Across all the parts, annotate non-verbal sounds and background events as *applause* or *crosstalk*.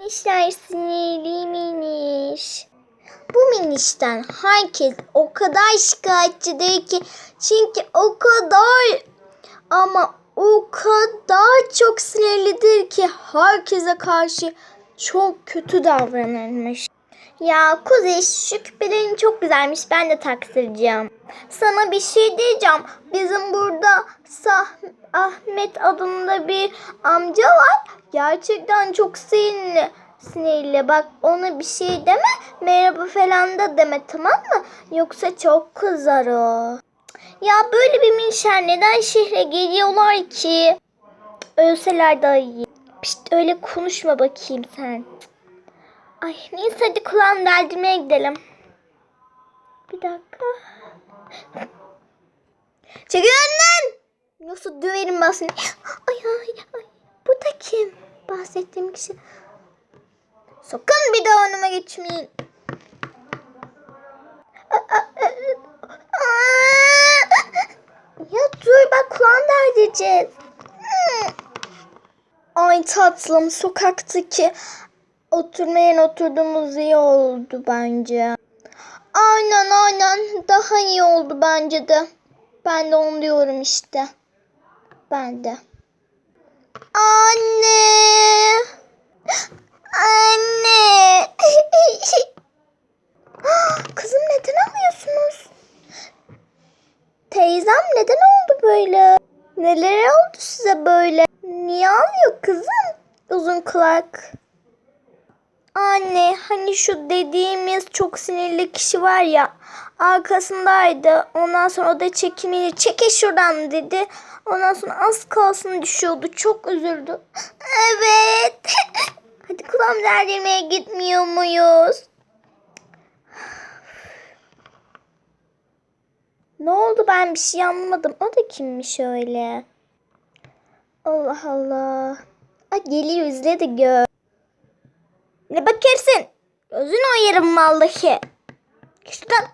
Minişler sinirli miniş. Bu minişten herkes o kadar şikayetçidir ki çünkü o kadar ama o kadar çok sinirlidir ki herkese karşı çok kötü davranırmış. Ya Kuzey şu çok güzelmiş ben de taktıracağım. Sana bir şey diyeceğim. Bizim burada Ahmet adında bir amca var. Gerçekten çok sinirli. Sinirli. Bak ona bir şey deme. Merhaba falan da deme tamam mı? Yoksa çok kızar o. Ya böyle bir minşer neden şehre geliyorlar ki? Ölseler daha iyi. Pişt öyle konuşma bakayım sen. Ay neyse hadi kulağını deldirmeye gidelim. Bir dakika. Çekil önden. Yoksa döverim ben seni. Ay ay ay. Bu da kim? Bahsettiğim kişi. Sakın bir daha önüme geçmeyin. Ya dur bak kulağını deldireceğiz. Hmm. Ay tatlım sokaktaki oturmayan oturduğumuz iyi oldu bence. Aynen aynen daha iyi oldu bence de. Ben de onu diyorum işte. Ben de. Anne. Anne. *gasps* Kızım neden ağlıyorsunuz? Teyzem neden oldu böyle? Neler oldu size böyle? Niye ağlıyor kızım? Uzun kulak. Anne hani şu dediğimiz çok sinirli kişi var ya arkasındaydı. Ondan sonra o da çekimini çeke şuradan dedi. Ondan sonra az kalsın düşüyordu. Çok üzüldü. Evet. *laughs* Hadi kulağım deldirmeye gitmiyor muyuz? *sighs* Ne oldu ben bir şey anlamadım. O da kimmiş öyle? Allah Allah. Ay geliyor izle de gör. Ne bakarsın? Gözünü oyarım vallahi. Şuradan.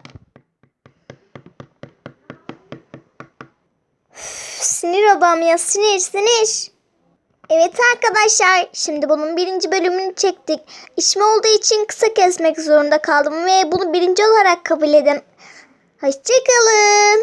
Üf, sinir adam ya sinir sinir. Evet arkadaşlar şimdi bunun birinci bölümünü çektik. İşim olduğu için kısa kesmek zorunda kaldım ve bunu birinci olarak kabul edin. Hoşçakalın.